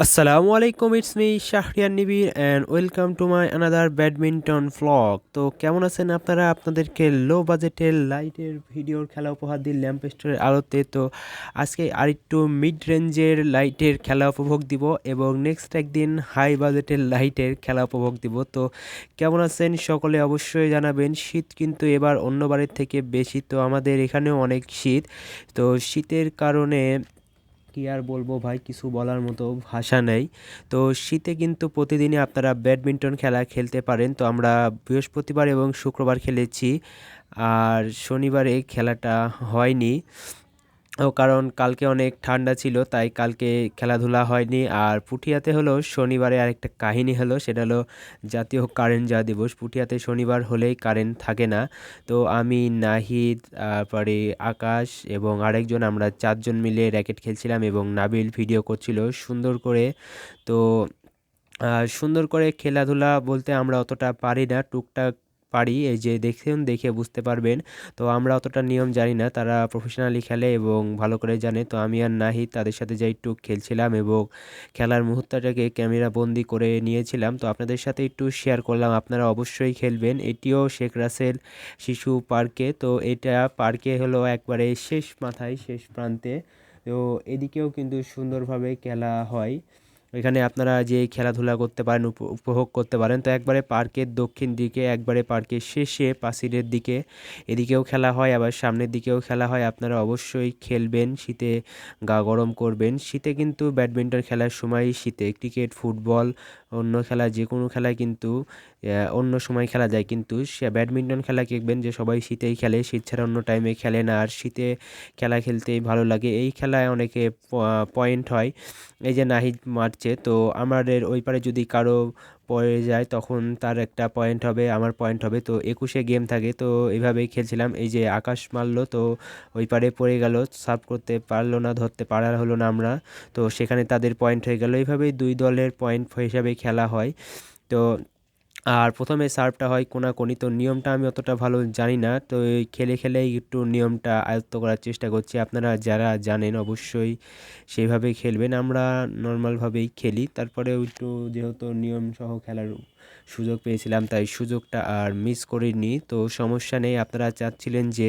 আসসালামু আলাইকুম it's me Shahriar Nibir and welcome to my another badminton vlog তো কেমন আছেন আপনারা? আপনাদেরকে লো বাজেটের লাইটের ভিডিওর খেলা উপহার দিই ল্যাম্প স্টোরের আলোতে, তো আজকে আরেকটু মিড রেঞ্জের লাইটের খেলা উপভোগ দিব এবং নেক্সট একদিন হাই বাজেটের লাইটের খেলা উপভোগ দিব। তো কেমন আছেন? সকলে অবশ্যই জানাবেন, শীত কিন্তু এবার অন্যবারের থেকে বেশি, তো আমাদের এখানেও অনেক শীত। তো শীতের কারণে কি আর বলব ভাই, কিছু বলার মতো ভাষা নেই। তো শীতে কিন্তু প্রতিদিনই আপনারা ব্যাডমিন্টন খেলা খেলতে পারেন। তো আমরা বৃহস্পতিবার এবং শুক্রবার খেলেছি। আর শনিবারে খেলাটা হয়নি। ও কারণ কালকে অনেক ঠান্ডা ছিল, তাই কালকে খেলাধুলা হয়নি। আর পুঠিয়াতে হলো শনিবারে আরেকটা কাহিনী হলো, সেটা হলো জাতীয় কারেন্ট যা দিবস। পুঠিয়াতে শনিবার হলেই কারেন্ট থাকে না। তো আমি, নাহিদ, তারপরে আকাশ এবং আরেকজন, আমরা চারজন মিলে র্যাকেট খেলছিলাম এবং নাবিল ভিডিও করছিল সুন্দর করে। তো সুন্দর করে খেলাধুলা বলতে আমরা অতটা পারি না। টুকটাক পারি, এই যে দেখুন দেখে বুঝতে পারবেন। তো আমরা অতটা নিয়ম জানি না, তারা প্রফেশনালি খেলে এবং ভালো করে জানে। তো আমি আর নাহি তাদের সাথে যাই একটু খেলছিলাম এবং খেলার মুহূর্তটাকে ক্যামেরা বন্দি করে নিয়েছিলাম। তো আপনাদের সাথে একটু শেয়ার করলাম, আপনারা অবশ্যই খেলবেন। এটিও শেখ রাসেল শিশু পার্কে। তো এটা পার্কে হলো একবারে শেষ মাথায়, শেষ প্রান্তে। তো এদিকেও কিন্তু সুন্দরভাবে খেলা হয়। এখানে আপনারা যে খেলাধুলা করতে পারেন উপভোগ করতে পারেন, তো একবারে পার্কের দক্ষিণ দিকে, একবারে পার্কের শেষে পাশিরের দিকে, এদিকেও খেলা হয়, আবার সামনের দিকেও খেলা হয়, আপনারা অবশ্যই খেলবেন, শীতে গা গরম করবেন। শীতে কিন্তু ব্যাডমিন্টন খেলার সময়, শীতে ক্রিকেট, ফুটবল, অন্য খেলা যে কোনো খেলায় কিন্তু অন্য সময় খেলা যায়, কিন্তু সে ব্যাডমিন্টন খেলা দেখবেন যে সবাই শীতেই খেলে, শীত ছাড়া অন্য টাইমে খেলে না, আর শীতে খেলা খেলতেই ভালো লাগে। এই খেলায় অনেকে পয়েন্ট হয়। এই যে নাহিদ মারছে তো আমাদের ওই পারে যদি কারও পড়ে যায় তখন তার একটা পয়েন্ট হবে, আমার পয়েন্ট হবে। তো একুশে গেম থাকে, তো এইভাবেই খেলছিলাম। এই যে আকাশ মারলো, তো ওই পারে পড়ে গেল সার্ভ করতে পারল না, ধরতে পারা হলো না আমরা। তো সেখানে তাদের পয়েন্ট হয়ে গেল। এইভাবেই দুই দলের পয়েন্ট হিসাবে খেলা হয়। তো আর প্রথমে সার্ভটা হয় কোনাকুনি, তো নিয়মটা আমি অতটা ভালো জানি না। তো খেলে খেলে একটু নিয়মটা আয়ত্ত করার চেষ্টা করছি। আপনারা যারা জানেন অবশ্যই সেভাবে খেলবেন। আমরা নর্মালভাবেই খেলি। তারপরে একটু যেহেতু নিয়ম সহ খেলার সুযোগ পেয়েছিলাম, তাই সুযোগটা আর মিস করিনি। তো সমস্যা নেই, আপনারা চাচ্ছিলেন যে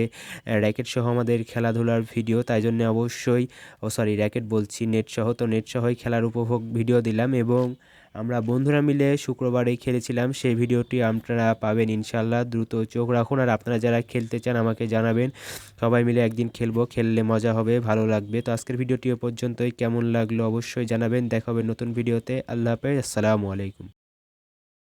র্যাকেট সহ আমাদের খেলাধুলার ভিডিও তাই জন্য অবশ্যই, ও সরি র্যাকেট বলছি নেট সহ। তো নেট সহই খেলার উপভোগ ভিডিও দিলাম এবং আমরা বন্ধুরা মিলে শুক্রবারে খেলেছিলাম, সেই ভিডিওটি আপনারা পাবেন ইনশাল্লাহ দ্রুত চোখ রাখুন আর আপনারা যারা খেলতে চান আমাকে জানাবেন। সবাই মিলে একদিন খেলব, খেললে মজা হবে, ভালো লাগবে। তো আজকের ভিডিওটি পর্যন্তই। কেমন লাগল অবশ্যই জানাবেন। দেখা হবে নতুন ভিডিওতে আল্লাহ হাফেজ। আসসালামু আলাইকুম।